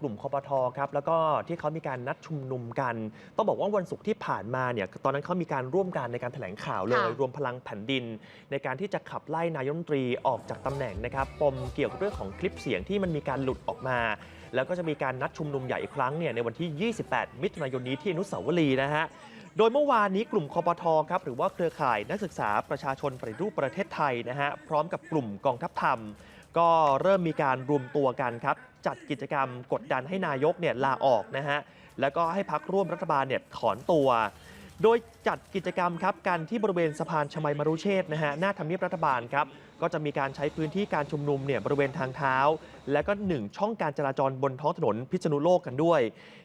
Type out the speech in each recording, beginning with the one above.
กลุ่มคอปทครับแล้วก็ที่เขามีการนัดชุมนุมกัน ต้องบอกว่าวันศุกร์ที่ผ่านมาเนี่ยตอนนั้นเขามีการร่วมกันในการแถลงข่าวเลยค่ะรวมพลังแผ่นดิน ในการที่จะขับไล่นายกรัฐมนตรีออกจากตำแหน่งนะครับปมเกี่ยวกับเรื่องของคลิปเสียงที่มันมีการหลุดออกมา แล้วก็จะมีการนัดชุมนุมใหญ่อีกครั้งเนี่ยในวันที่ 28 มิถุนายนนี้ที่อนุสาวรีย์นะฮะโดยเมื่อวานนี้กลุ่มคอปทครับหรือว่าเครือข่ายนักศึกษาประชาชนปฏิรูปประเทศไทยนะฮะพร้อมกับกลุ่มกองทัพธรรมก็เริ่มมีการรวมตัวกันครับ จัดกิจกรรมกดดันให้นายกเนี่ยลาออกนะฮะแล้วก็ให้พักร่วมรัฐบาลเนี่ยถอนตัว โดยจัดกิจกรรมครับกันที่บริเวณสะพานชมัยมรุเชษฐ์นะฮะหน้าทำเนียบรัฐบาลครับก็จะมีการใช้พื้นที่การชุมนุมเนี่ยบริเวณทางเท้า และก็หนึ่งช่องการจราจรบนท้องถนนพิษณุโลกกันด้วย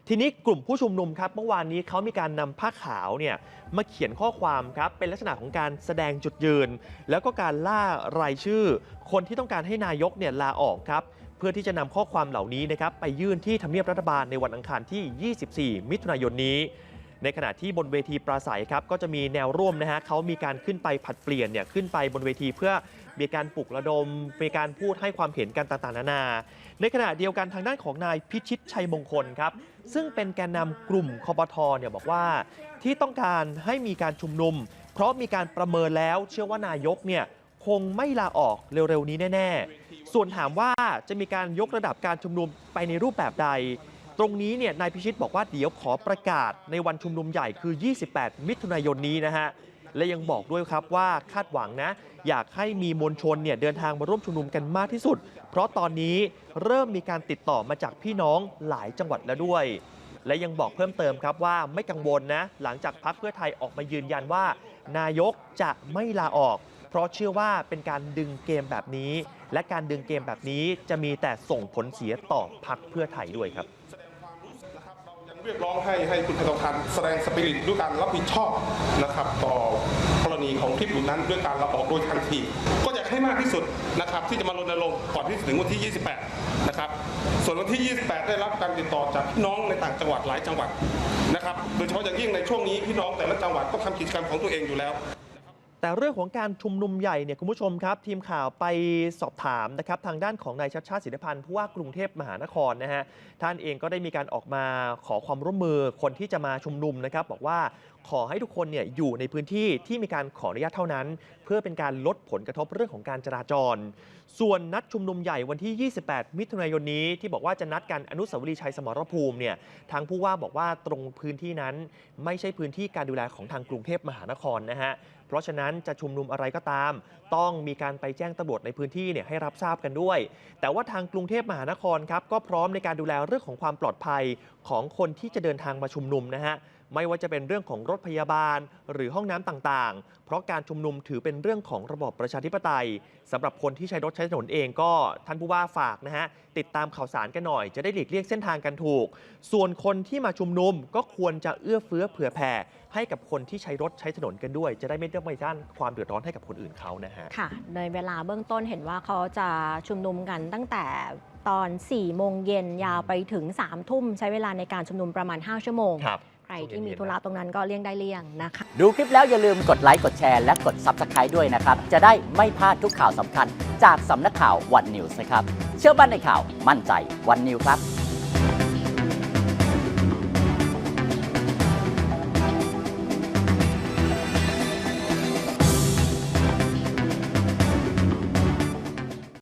ทีนี้กลุ่มผู้ชุมนุมครับเมื่อวานนี้เขามีการนำผ้าขาวเนี่ยมาเขียนข้อความครับเป็นลักษณะของการแสดงจุดยืน แล้วก็การล่ารายชื่อ คนที่ต้องการให้นายกเนี่ยลาออกครับ พื่อที่จะนำข้อความเหล่านี้นะครับไปยื่นที่ทำเนียบรัฐบาลในวันอังคารที่ 24 มิถุนายนนี้ ในขณะที่บนเวทีปราศัยครับก็จะมีแนวร่วมนะฮะเขามีการขึ้นไปผัดเปลี่ยนเนี่ยขึ้นไปบนเวทีเพื่อมีการปลุกระดม มีการพูดให้ความเห็นกันต่างๆ นานา ในขณะเดียวกันทางด้านของนายพิชิตชัยมงคลครับ ซึ่งเป็นแกนนำกลุ่มคอปทเนี่ยบอกว่า ที่ต้องการให้มีการชุมนุม เพราะมีการประเมินแล้วเชื่อว่านายกเนี่ยคงไม่ลาออกเร็วๆนี้แน่ ๆ ส่วนถามว่าจะมีการยกระดับการชุมนุมไปในรูปแบบใด ตรงนี้เนี่ยนายพิชิตบอกว่าเดี๋ยวขอประกาศในวันชุมนุมใหญ่คือ 28 มิถุนายนนี้นะฮะและยังบอกด้วยครับว่าคาดหวังนะ อยากให้มีมวลชนเนี่ยเดินทางมาร่วมชุมนุมกันมากที่สุด เพราะตอนนี้เริ่มมีการติดต่อมาจากพี่น้องหลายจังหวัดแล้วด้วย และยังบอกเพิ่มเติมครับว่าไม่กังวลนะ หลังจากพักเพื่อไทยออกมายืนยันว่า นายกจะไม่ลาออก ราะเชื่อว่าเป็นการดึงเกมแบบนี้ และการดึงเกมแบบนี้จะมีแต่ส่งผลเสียต่อพักเพื่อไทยด้วยครับเรียกร้องให้ให้คุณธนาคารแสดงสปิริตด้วยการรับผิดชอบนะครับต่อกรณีของคลิปหลุดนั้นด้วยการลาออกโดยทันที ก็อยากให้มากที่สุดนะครับที่จะมารณรงค์ก่อนที่ถึงวันที่ 28 นะครับ ส่วนวันที่ 28 ได้รับการติดต่อจากพี่น้องในต่างจังหวัดหลายจังหวัดนะครับโดยเฉพาะอย่างยิ่งในช่วงนี้พี่น้องแต่ละจังหวัดก็ทำกิจกรรมของตัวเองอยู่แล้ว แต่เรื่องของการชุมนุมใหญ่เนี่ยคุณผู้ชมครับ ทีมข่าวไปสอบถามนะครับทางด้านของนายชัดชาติสิทธิพันธ์ผู้ว่ากรุงเทพมหานครนะฮะท่านเองก็ได้มีการออกมาขอความร่วมมือคนที่จะมาชุมนุมนะครับบอกว่า ขอให้ทุกคนเนี่ยอยู่ในพื้นที่ที่มีการขออนุญาตเท่านั้น เพื่อเป็นการลดผลกระทบเรื่องของการจราจร ส่วนนัดชุมนุมใหญ่วันที่ 28 มิถุนายนนี้ที่บอกว่าจะนัดกันอนุสาวรีย์ชัยสมรภูมิเนี่ยทางผู้ว่าบอกว่าตรงพื้นที่นั้นไม่ใช่พื้นที่การดูแลของทางกรุงเทพมหานครนะฮะเพราะฉะนั้นจะชุมนุมอะไรก็ตาม ต้องมีการไปแจ้งตำรวจในพื้นที่เนี่ยให้รับทราบกันด้วย แต่ว่าทางกรุงเทพมหานครครับก็พร้อมในการดูแลเรื่องของความปลอดภัยของคนที่จะเดินทางมาชุมนุมนะฮะ ไม่ว่าจะเป็นเรื่องของรถพยาบาล หรือห้องน้ำต่างๆ เพราะการชุมนุมถือเป็นเรื่องของระบอบประชาธิปไตยสำหรับคนที่ใช้รถใช้ถนนเองก็ท่านผู้ว่าฝากนะฮะติดตามข่าวสารกันหน่อย จะได้หลีกเลี่ยงเส้นทางกันถูก ส่วนคนที่มาชุมนุมก็ควรจะเอื้อเฟื้อเผื่อแผ่ให้กับคนที่ใช้รถใช้ถนนกันด้วย จะได้ไม่ต้องไปสร้างความเดือดร้อนให้กับคนอื่นเขานะฮะค่ะในเวลาเบื้องต้นเห็นว่าเขาจะชุมนุมกันตั้งแต่ตอน4โมงเย็นยาวไปถึง3ทุ่มใช้เวลาในการชุมนุมประมาณ 5 ชั่วโมงครับ ใครที่มีธุระตรงนั้นก็เลี่ยงได้เลี่ยงนะคะ ดูคลิปแล้วอย่าลืมกดไลค์กดแชร์และกด Subscribe ด้วยนะครับ จะได้ไม่พลาดทุกข่าวสำคัญ จากสำนักข่าววันนิวส์นะครับ เชื่อมั่นในข่าวมั่นใจวันนิวครับ